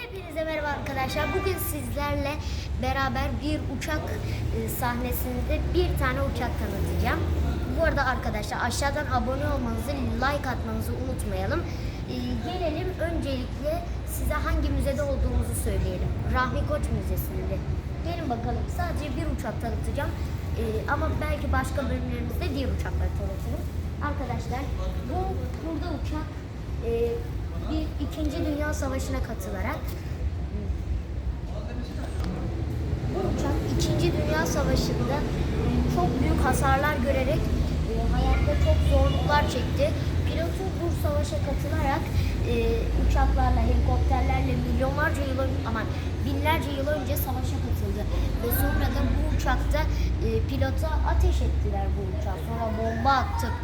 Hepinize merhaba arkadaşlar. Bugün sizlerle beraber bir uçak e, sahnesinde bir tane uçak tanıtacağım. Bu arada arkadaşlar aşağıdan abone olmanızı, like atmanızı unutmayalım. E, Gelelim öncelikle size hangi müzede olduğumuzu söyleyelim. Rahmi Koç Müzesi'nde. Gelin bakalım. Sadece bir uçak tanıtacağım. E, ama belki başka bölümlerimizde diğer uçakları tanıtırım. Arkadaşlar bu burada uçak bir İkinci Dünya Savaşı'na katılarak uçak İkinci Dünya Savaşı'nda çok büyük hasarlar görerek e, hayatta çok zorluklar çekti. Pilotu bu savaşa katılarak e, uçaklarla, helikopterlerle milyonlarca yıl aman binlerce yıl önce savaşa katıldı. Ve sonra da bu uçakta e, pilota ateş ettiler bu uçağı. Sonra bomba attık,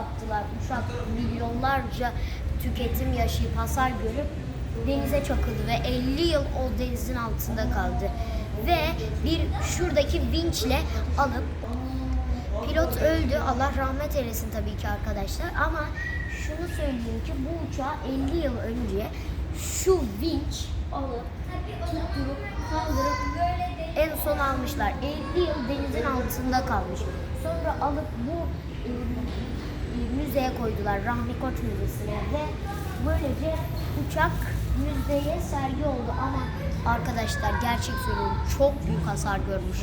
attılar. Uçak milyonlarca tüketim yaşayıp hasar görüp denize çakıldı ve 50 yıl o denizin altında kaldı. Ve bir şuradaki vinçle alıp pilot öldü. Allah rahmet eylesin tabii ki arkadaşlar. Ama şunu söyleyeyim ki bu uçağı 50 yıl önce şu vinç alıp tutturup kaldırıp en son almışlar. 50 yıl denizin altında kalmış. Sonra alıp bu e, müzeye koydular. Rahmi Koç Müzesi'ne ve böylece uçak müzeye sergi oldu ama arkadaşlar gerçek söylüyorum çok büyük hasar görmüş.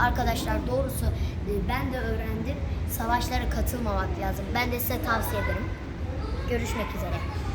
Arkadaşlar doğrusu e, ben de öğrendim. Savaşlara katılmamak lazım. Ben de size tavsiye ederim. Görüşmek üzere.